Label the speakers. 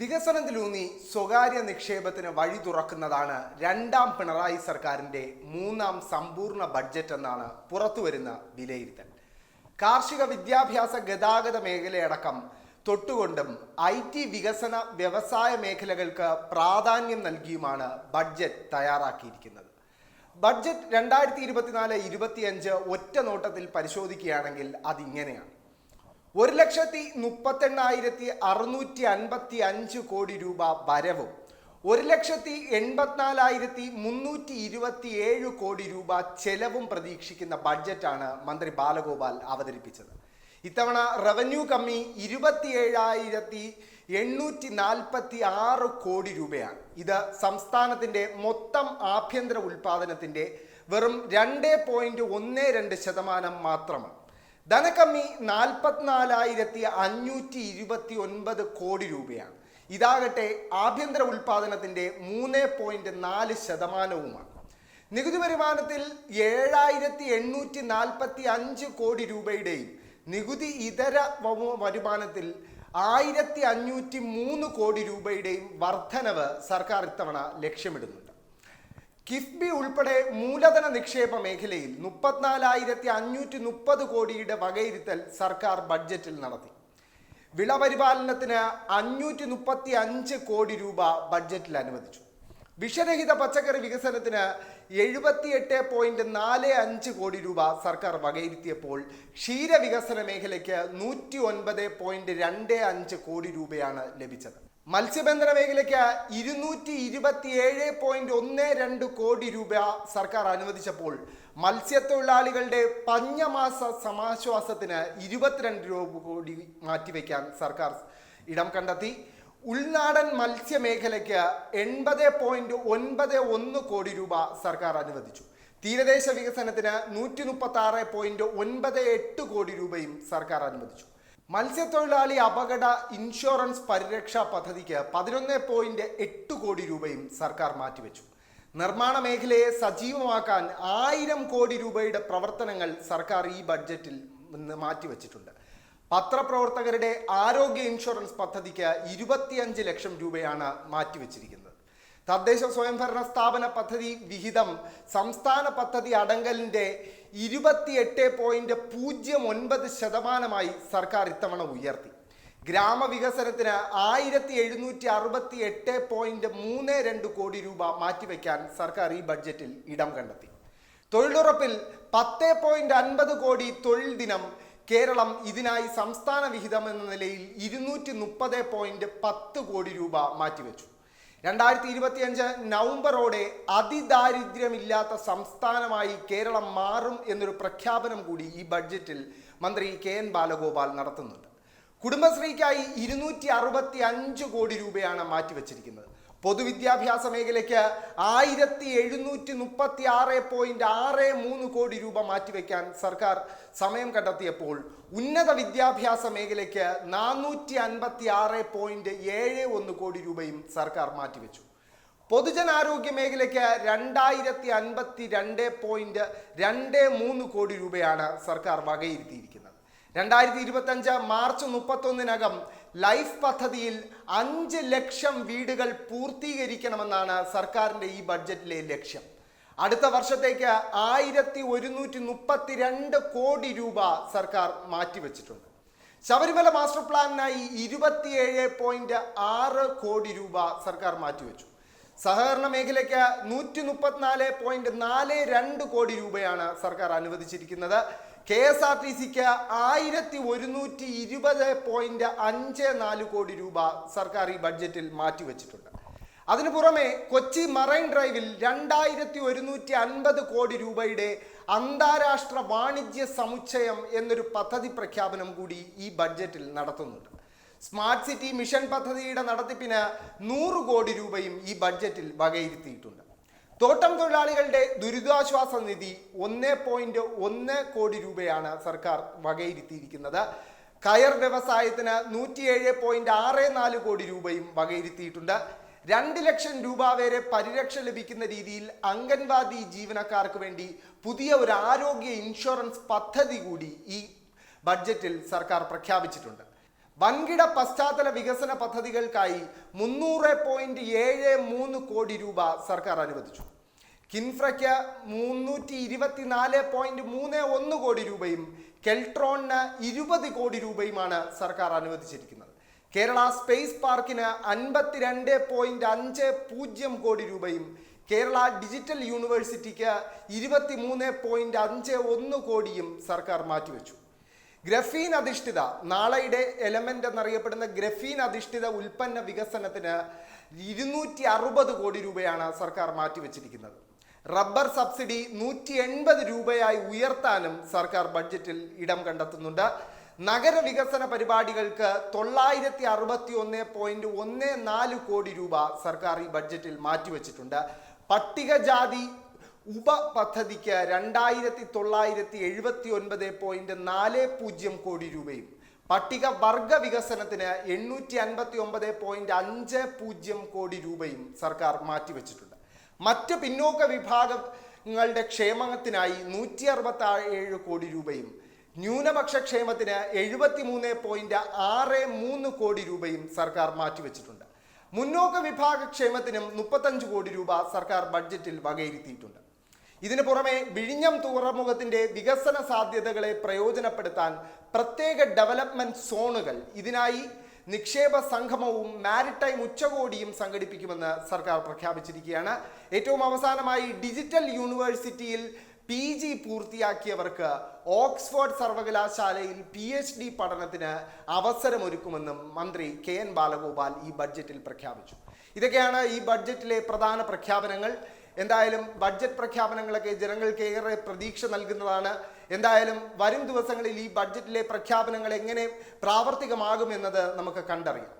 Speaker 1: വികസനത്തിലൂന്നി സ്വകാര്യ നിക്ഷേപത്തിന് വഴി തുറക്കുന്നതാണ് രണ്ടാം പിണറായി സർക്കാരിന്റെ മൂന്നാം സമ്പൂർണ ബഡ്ജറ്റ് എന്നാണ് പുറത്തുവരുന്ന വിലയിരുത്തൽ. കാർഷിക വിദ്യാഭ്യാസ ഗതാഗത മേഖലയടക്കം തൊട്ടുകൊണ്ടും ഐ ടി വികസന വ്യവസായ മേഖലകൾക്ക് പ്രാധാന്യം നൽകിയുമാണ് ബഡ്ജറ്റ് തയ്യാറാക്കിയിരിക്കുന്നത്. ബഡ്ജറ്റ് രണ്ടായിരത്തി ഇരുപത്തിനാല് ഇരുപത്തിയഞ്ച് ഒറ്റ നോട്ടത്തിൽ പരിശോധിക്കുകയാണെങ്കിൽ അതിങ്ങനെയാണ്. ഒരു ലക്ഷത്തി മുപ്പത്തെണ്ണായിരത്തി അറുന്നൂറ്റി അൻപത്തി അഞ്ച് കോടി രൂപ വരവും. ഒരു ലക്ഷത്തി എൺപത്തിനാലായിരത്തി മുന്നൂറ്റി ഇരുപത്തി ഏഴ് കോടി രൂപ ചെലവും പ്രതീക്ഷിക്കുന്ന ബഡ്ജറ്റാണ് മന്ത്രി ബാലഗോപാൽ അവതരിപ്പിച്ചത്. ഇത്തവണ റവന്യൂ കമ്മി ഇരുപത്തിയേഴായിരത്തി എണ്ണൂറ്റി നാൽപ്പത്തി ആറ് കോടി രൂപയാണ്. ഇത് സംസ്ഥാനത്തിന്റെ മൊത്തം ആഭ്യന്തര ഉൽപ്പാദനത്തിന്റെ വെറും രണ്ട് പോയിന്റ് ഒന്ന് രണ്ട് ശതമാനം മാത്രമാണ്. ധനക്കമ്മി നാൽപ്പത്തിനാലായിരത്തി അഞ്ഞൂറ്റി ഇരുപത്തി ഒൻപത് കോടി രൂപയാണ്. ഇതാകട്ടെ ആഭ്യന്തര ഉൽപാദനത്തിന്റെ മൂന്ന് പോയിന്റ് നാല് ശതമാനവുമാണ്. നികുതി വരുമാനത്തിൽ ഏഴായിരത്തി എണ്ണൂറ്റി നാൽപ്പത്തി അഞ്ച് കോടി രൂപയുടെയും നികുതി ഇതര വരുമാനത്തിൽ ആയിരത്തി അഞ്ഞൂറ്റി മൂന്ന് കോടി രൂപയുടെയും വർധനവ് സർക്കാർ ഇത്തവണ ലക്ഷ്യമിടുന്നുണ്ട്. കിഫ്ബി ഉൾപ്പെടെ മൂലധന നിക്ഷേപ മേഖലയിൽ മുപ്പത്തിനാലായിരത്തി അഞ്ഞൂറ്റി മുപ്പത് കോടിയുടെ വകയിരുത്തൽ സർക്കാർ ബഡ്ജറ്റിൽ നടത്തി. വിളപരിപാലനത്തിന് അഞ്ഞൂറ്റി മുപ്പത്തി അഞ്ച് കോടി രൂപ ബഡ്ജറ്റിൽ അനുവദിച്ചു. വിഷരഹിത പച്ചക്കറി വികസനത്തിന് എഴുപത്തിയെട്ട് പോയിന്റ് നാല് അഞ്ച് കോടി രൂപ സർക്കാർ വകയിരുത്തിയപ്പോൾ ക്ഷീരവികസന മേഖലയ്ക്ക് നൂറ്റി ഒൻപത് പോയിന്റ് രണ്ട് അഞ്ച് കോടി രൂപയാണ് ലഭിച്ചത്. മത്സ്യബന്ധന മേഖലയ്ക്ക് ഇരുന്നൂറ്റി ഇരുപത്തിയേഴ് പോയിന്റ് ഒന്ന് രണ്ട് കോടി രൂപ സർക്കാർ അനുവദിച്ചപ്പോൾ മത്സ്യത്തൊഴിലാളികളുടെ പഞ്ഞമാസ സമാശ്വാസത്തിന് ഇരുപത്തിരണ്ട് രൂപ കോടി മാറ്റിവെക്കാൻ സർക്കാർ ഇടം കണ്ടെത്തി. ഉൾനാടൻ മത്സ്യമേഖലയ്ക്ക് എൺപത് പോയിന്റ് ഒൻപത് ഒന്ന് കോടി രൂപ സർക്കാർ അനുവദിച്ചു. തീരദേശ വികസനത്തിന് നൂറ്റി മുപ്പത്തി ആറ് പോയിന്റ് ഒൻപത് എട്ട് കോടി രൂപയും സർക്കാർ അനുവദിച്ചു. മത്സ്യത്തൊഴിലാളി അപകട ഇൻഷുറൻസ് പരിരക്ഷാ പദ്ധതിക്ക് പതിനൊന്ന് പോയിന്റ് എട്ട് കോടി രൂപയും സർക്കാർ മാറ്റിവെച്ചു. നിർമ്മാണ മേഖലയെ സജീവമാക്കാൻ ആയിരം കോടി രൂപയുടെ പ്രവർത്തനങ്ങൾ സർക്കാർ ഈ ബഡ്ജറ്റിൽ മാറ്റിവെച്ചിട്ടുണ്ട്. പത്രപ്രവർത്തകരുടെ ആരോഗ്യ ഇൻഷുറൻസ് പദ്ധതിക്ക് ഇരുപത്തിയഞ്ച് ലക്ഷം രൂപയാണ് മാറ്റിവെച്ചിരിക്കുന്നത്. തദ്ദേശ സ്വയംഭരണ സ്ഥാപന പദ്ധതി വിഹിതം സംസ്ഥാന പദ്ധതി അടങ്കലിന്റെ ഇരുപത്തിയെട്ട് പോയിന്റ് പൂജ്യം ഒൻപത് ശതമാനമായി സർക്കാർ ഇത്തവണ ഉയർത്തി. ഗ്രാമവികസനത്തിന് ആയിരത്തി എഴുന്നൂറ്റി അറുപത്തി എട്ട് പോയിന്റ് മൂന്ന് രണ്ട് കോടി രൂപ മാറ്റിവെക്കാൻ സർക്കാർ ഈ ബഡ്ജറ്റിൽ ഇടം കണ്ടെത്തി. തൊഴിലുറപ്പിൽ പത്ത് പോയിന്റ് അൻപത് കോടി തൊഴിൽ ദിനം കേരളം ഇതിനായി സംസ്ഥാന വിഹിതം എന്ന നിലയിൽ ഇരുന്നൂറ്റി മുപ്പത് പോയിന്റ് പത്ത് കോടി രൂപ മാറ്റിവെച്ചു. രണ്ടായിരത്തി ഇരുപത്തിയഞ്ച് നവംബറോടെ അതിദാരിദ്ര്യമില്ലാത്ത സംസ്ഥാനമായി കേരളം മാറും എന്നൊരു പ്രഖ്യാപനം കൂടി ഈ ബഡ്ജറ്റിൽ മന്ത്രി കെ എൻ ബാലഗോപാൽ നടത്തുന്നുണ്ട്. കുടുംബശ്രീക്കായി ഇരുന്നൂറ്റി അറുപത്തി അഞ്ച് കോടി രൂപയാണ് മാറ്റിവെച്ചിരിക്കുന്നത്. പൊതുവിദ്യാഭ്യാസ മേഖലയ്ക്ക് ആയിരത്തി എഴുന്നൂറ്റി മുപ്പത്തി ആറ് പോയിന്റ് ആറ് മൂന്ന് കോടി രൂപ മാറ്റിവെക്കാൻ സർക്കാർ സമയം കണ്ടെത്തിയപ്പോൾ ഉന്നത വിദ്യാഭ്യാസ മേഖലയ്ക്ക് നാനൂറ്റി അൻപത്തി ആറ് പോയിന്റ് ഏഴ് ഒന്ന് കോടി രൂപയും സർക്കാർ മാറ്റിവെച്ചു. പൊതുജനാരോഗ്യ മേഖലയ്ക്ക് രണ്ടായിരത്തി അൻപത്തി രണ്ട് പോയിന്റ് രണ്ട് മൂന്ന് കോടി രൂപയാണ് സർക്കാർ വകയിരുത്തിയിരിക്കുന്നത്. രണ്ടായിരത്തി ഇരുപത്തഞ്ച് മാർച്ച് മുപ്പത്തൊന്നിനകം ലൈഫ് പദ്ധതിയിൽ അഞ്ച് ലക്ഷം വീടുകൾ പൂർത്തീകരിക്കണമെന്നാണ് സർക്കാരിന്റെ ഈ ബഡ്ജറ്റിലെ ലക്ഷ്യം. അടുത്ത വർഷത്തേക്ക് ആയിരത്തി ഒരുന്നൂറ്റി മുപ്പത്തി രണ്ട് കോടി രൂപ സർക്കാർ മാറ്റിവെച്ചിട്ടുണ്ട്. ശബരിമല മാസ്റ്റർ പ്ലാനിനായി ഇരുപത്തിയേഴ് പോയിന്റ് ആറ് കോടി രൂപ സർക്കാർ മാറ്റിവെച്ചു. സഹകരണ മേഖലയ്ക്ക് നൂറ്റി മുപ്പത്തിനാല് പോയിന്റ് നാല് രണ്ട് കോടി രൂപയാണ് സർക്കാർ അനുവദിച്ചിരിക്കുന്നത്. കെ എസ് ആർ ടി സിക്ക് ആയിരത്തി ഒരുന്നൂറ്റി ഇരുപത് പോയിന്റ് അഞ്ച് നാല് കോടി രൂപ സർക്കാർ ഈ ബഡ്ജറ്റിൽ മാറ്റിവെച്ചിട്ടുണ്ട്. അതിനു പുറമെ കൊച്ചി മറൈൻ ഡ്രൈവിൽ രണ്ടായിരത്തി ഒരുന്നൂറ്റി അൻപത് കോടി രൂപയുടെ അന്താരാഷ്ട്ര വാണിജ്യ സമുച്ചയം എന്നൊരു പദ്ധതി പ്രഖ്യാപനം കൂടി ഈ ബഡ്ജറ്റിൽ നടത്തുന്നുണ്ട്. സ്മാർട്ട് സിറ്റി മിഷൻ പദ്ധതിയുടെ നടത്തിപ്പിന് നൂറ് കോടി രൂപയും ഈ ബഡ്ജറ്റിൽ വകയിരുത്തിയിട്ടുണ്ട്. തോട്ടം തൊഴിലാളികളുടെ ദുരിതാശ്വാസ നിധി ഒന്ന് പോയിന്റ് ഒന്ന് കോടി രൂപയാണ് സർക്കാർ വകയിരുത്തിയിരിക്കുന്നത്. കയർ വ്യവസായത്തിന് നൂറ്റിയേഴ് പോയിന്റ് ആറ് നാല് കോടി രൂപയും വകയിരുത്തിയിട്ടുണ്ട്. രണ്ട് ലക്ഷം രൂപ വരെ പരിരക്ഷ ലഭിക്കുന്ന രീതിയിൽ അംഗൻവാടി ജീവനക്കാർക്ക് വേണ്ടി പുതിയ ഒരു ആരോഗ്യ ഇൻഷുറൻസ് പദ്ധതി കൂടി ഈ ബഡ്ജറ്റിൽ സർക്കാർ പ്രഖ്യാപിച്ചിട്ടുണ്ട്. വൻകിട പശ്ചാത്തല വികസന പദ്ധതികൾക്കായി മുന്നൂറ് പോയിന്റ് ഏഴ് മൂന്ന് കോടി രൂപ സർക്കാർ അനുവദിച്ചു. കിൻഫ്രയ്ക്ക് മുന്നൂറ്റി ഇരുപത്തിനാല് പോയിന്റ് മൂന്ന് ഒന്ന് കോടി രൂപയും കെൽട്രോണിന് ഇരുപത് കോടി രൂപയുമാണ് സർക്കാർ അനുവദിച്ചിരിക്കുന്നത്. കേരള സ്പേസ് പാർക്കിന് അൻപത്തിരണ്ട് പോയിന്റ് അഞ്ച് പൂജ്യം കോടി രൂപയും കേരള ഡിജിറ്റൽ യൂണിവേഴ്സിറ്റിക്ക് ഇരുപത്തി മൂന്ന് പോയിന്റ് അഞ്ച് ഒന്ന് കോടിയും സർക്കാർ മാറ്റിവെച്ചു. ഗ്രഫീൻ അധിഷ്ഠിത നാളെയുടെ എലമെന്റ് എന്നറിയപ്പെടുന്ന ഗ്രഫീൻ അധിഷ്ഠിത ഉൽപ്പന്ന വികസനത്തിന് ഇരുന്നൂറ്റി അറുപത് കോടി രൂപയാണ് സർക്കാർ മാറ്റിവെച്ചിരിക്കുന്നത്. റബ്ബർ സബ്സിഡി നൂറ്റി എൺപത് രൂപയായി ഉയർത്താനും സർക്കാർ ബഡ്ജറ്റിൽ ഇടം കണ്ടെത്തുന്നുണ്ട്. നഗരവികസന പരിപാടികൾക്ക് തൊള്ളായിരത്തി അറുപത്തി ഒന്ന് പോയിന്റ് ഒന്ന് നാല് കോടി രൂപ സർക്കാർ ഈ ബഡ്ജറ്റിൽ മാറ്റിവെച്ചിട്ടുണ്ട്. പട്ടികജാതി ഉപപദ്ധതിക്ക് രണ്ടായിരത്തി തൊള്ളായിരത്തി എഴുപത്തി ഒൻപത് പോയിന്റ് നാല് പൂജ്യം കോടി രൂപയും. പട്ടിക വർഗ വികസനത്തിന് എണ്ണൂറ്റി അൻപത്തി ഒമ്പത് പോയിന്റ് അഞ്ച് പൂജ്യം കോടി രൂപയും സർക്കാർ മാറ്റിവെച്ചിട്ടുണ്ട്. മറ്റ് പിന്നോക്ക വിഭാഗങ്ങളുടെ ക്ഷേമത്തിനായി നൂറ്റി അറുപത്തി ഏഴ് കോടി രൂപയും ന്യൂനപക്ഷ ക്ഷേമത്തിന് എഴുപത്തി മൂന്ന് പോയിന്റ് ആറ് മൂന്ന് കോടി രൂപയും സർക്കാർ മാറ്റിവെച്ചിട്ടുണ്ട്. മുന്നോക്ക വിഭാഗ ക്ഷേമത്തിനും മുപ്പത്തഞ്ച് കോടി രൂപ സർക്കാർ ബഡ്ജറ്റിൽ വകയിരുത്തിയിട്ടുണ്ട്. ഇതിനു പുറമെ വിഴിഞ്ഞം തുറമുഖത്തിന്റെ വികസന സാധ്യതകളെ പ്രയോജനപ്പെടുത്താൻ പ്രത്യേക ഡെവലപ്മെന്റ് സോണുകൾ ഇതിനായി നിക്ഷേപ സംഗമവും മാരിടൈം ഉച്ചകോടിയും സംഘടിപ്പിക്കുമെന്ന് സർക്കാർ പ്രഖ്യാപിച്ചിരിക്കുകയാണ്. ഏറ്റവും അവസാനമായി ഡിജിറ്റൽ യൂണിവേഴ്സിറ്റിയിൽ പി ജി പൂർത്തിയാക്കിയവർക്ക് ഓക്സ്ഫോർഡ് സർവകലാശാലയിൽ പി എച്ച് ഡി പഠനത്തിന് അവസരമൊരുക്കുമെന്നും മന്ത്രി കെ എൻ ബാലഗോപാൽ ഈ ബഡ്ജറ്റിൽ പ്രഖ്യാപിച്ചു. ഇതൊക്കെയാണ് ഈ ബഡ്ജറ്റിലെ പ്രധാന പ്രഖ്യാപനങ്ങൾ. എന്തായാലും ബഡ്ജറ്റ് പ്രഖ്യാപനങ്ങളൊക്കെ ജനങ്ങൾക്ക് ഏറെ പ്രതീക്ഷ നൽകുന്നതാണ്. എന്തായാലും വരും ദിവസങ്ങളിൽ ഈ ബഡ്ജറ്റിലെ പ്രഖ്യാപനങ്ങൾ എങ്ങനെ പ്രാവർത്തികമാകുമെന്നത് നമുക്ക് കണ്ടറിയാം.